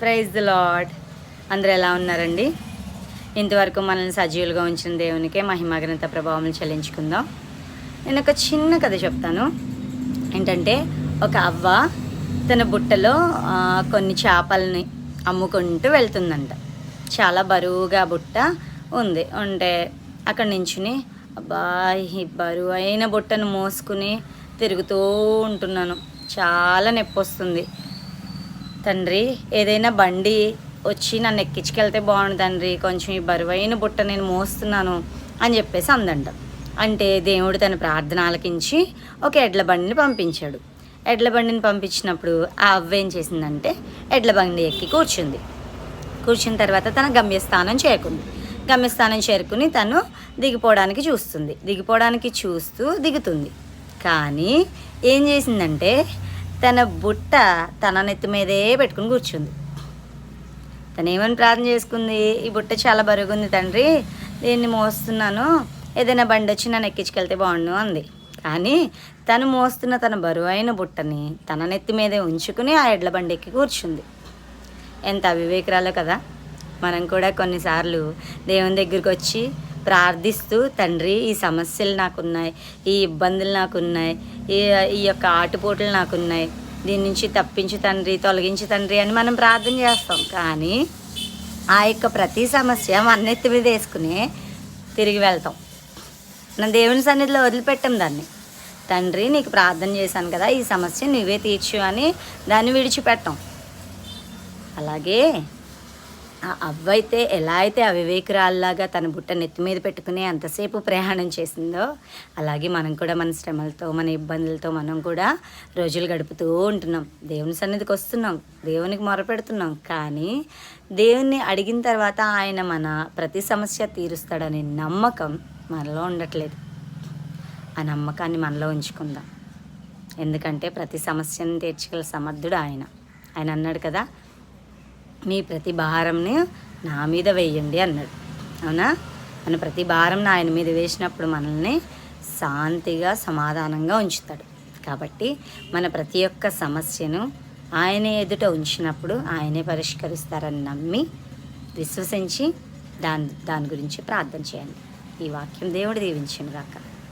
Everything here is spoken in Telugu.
ప్రైజ్ ద లాడ్ అందరూ ఎలా ఉన్నారండి? ఇంతవరకు మనల్ని సజీవులుగా ఉంచిన దేవునికే మహిమగ్రంథ ప్రభావం చెల్లించుకుందాం. నేను ఒక చిన్న కథ చెప్తాను. ఏంటంటే ఒక అవ్వ తన బుట్టలో కొన్ని చేపల్ని అమ్ముకుంటూ వెళ్తుందంట. చాలా బరువుగా బుట్ట ఉంది. ఉంటే అక్కడ నించుని అబ్బా ఈ బరువు అయిన బుట్టను మోసుకుని తిరుగుతూ ఉంటున్నాను. చాలా నొప్పి వస్తుంది. తండ్రి ఏదైనా బండి వచ్చి నన్ను ఎక్కించుకెళ్తే బాగుండు తండ్రి కొంచెం ఈ బరువైన బుట్ట నేను మోస్తున్నాను అని చెప్పేసి అందంట. అంటే దేవుడు తన ప్రార్థన ఆలకించి ఒక ఎడ్ల బండిని పంపించాడు. ఎడ్ల బండిని పంపించినప్పుడు ఆ అవ్వ ఏం చేసిందంటే ఎడ్ల బండి ఎక్కి కూర్చుంది. కూర్చున్న తర్వాత తన గమ్యస్థానం చేరుకుంది. గమ్యస్థానం చేరుకుని తను దిగిపోవడానికి చూస్తుంది. దిగిపోవడానికి చూస్తూ దిగుతుంది. కానీ ఏం చేసిందంటే తన బుట్ట తన నెత్తి మీదే పెట్టుకుని కూర్చుంది. తను ఏమని ప్రార్థన చేసుకుంది ఈ బుట్ట చాలా బరుగుంది తండ్రి దీన్ని మోస్తున్నాను ఏదైనా బండి వచ్చి నన్ను ఎక్కించుకెళ్తే బాగుండు అంది. కానీ తను మోస్తున్న తన బరువైన బుట్టని తన నెత్తి మీదే ఉంచుకుని ఆ ఎడ్ల బండి ఎక్కి కూర్చుంది. ఎంత అవివేకరాలో కదా. మనం కూడా కొన్నిసార్లు దేవుని దగ్గరికి వచ్చి ప్రార్థిస్తూ తండ్రి ఈ సమస్యలు నాకున్నాయి ఈ ఇబ్బందులు నాకున్నాయి ఈ ఈ యొక్క ఆటుపోట్లు నాకున్నాయి. దీని నుంచి తప్పించు తండ్రి తొలగించు తండ్రి అని మనం ప్రార్థన చేస్తాం. కానీ ఆ యొక్క ప్రతి సమస్య మన నెత్తి మీద వేసుకుని తిరిగి వెళ్తాం. మన దేవుని సన్నిధిలో వదిలిపెట్టాం దాన్ని. తండ్రి నీకు ప్రార్థన చేశాను కదా ఈ సమస్య నువ్వే తీర్చు అని దాన్ని విడిచిపెట్టాం. అలాగే అవ్వైతే ఎలా అయితే అవివేకురాల్లాగా తన బుట్ట నెత్తి మీద పెట్టుకుని అంతసేపు ప్రయాణం చేసిందో అలాగే మనం కూడా మన శ్రమలతో మన ఇబ్బందులతో మనం కూడా రోజులు గడుపుతూ ఉంటున్నాం. దేవుని సన్నిధికి వస్తున్నాం దేవునికి మొరపెడుతున్నాం. కానీ దేవుణ్ణి అడిగిన తర్వాత ఆయన మన ప్రతి సమస్య తీరుస్తాడనే నమ్మకం మనలో ఉండట్లేదు. ఆ నమ్మకాన్ని మనలో ఉంచుకుందాం. ఎందుకంటే ప్రతి సమస్యను తీర్చగల సమర్థుడు ఆయన. ఆయన అన్నాడు కదా మీ ప్రతి భారంని నా మీద వేయండి అన్నాడు. అవునా? మన ప్రతి భారం ఆయన మీద వేసినప్పుడు మనల్ని శాంతిగా సమాధానంగా ఉంచుతాడు. కాబట్టి మన ప్రతి ఒక్క సమస్యను ఆయన ఎదుట ఉంచినప్పుడు ఆయనే పరిష్కరిస్తారని నమ్మి విశ్వసించి దాని దాని గురించి ప్రార్థన చేయండి. ఈ వాక్యం దేవుడు దీవించను గాక.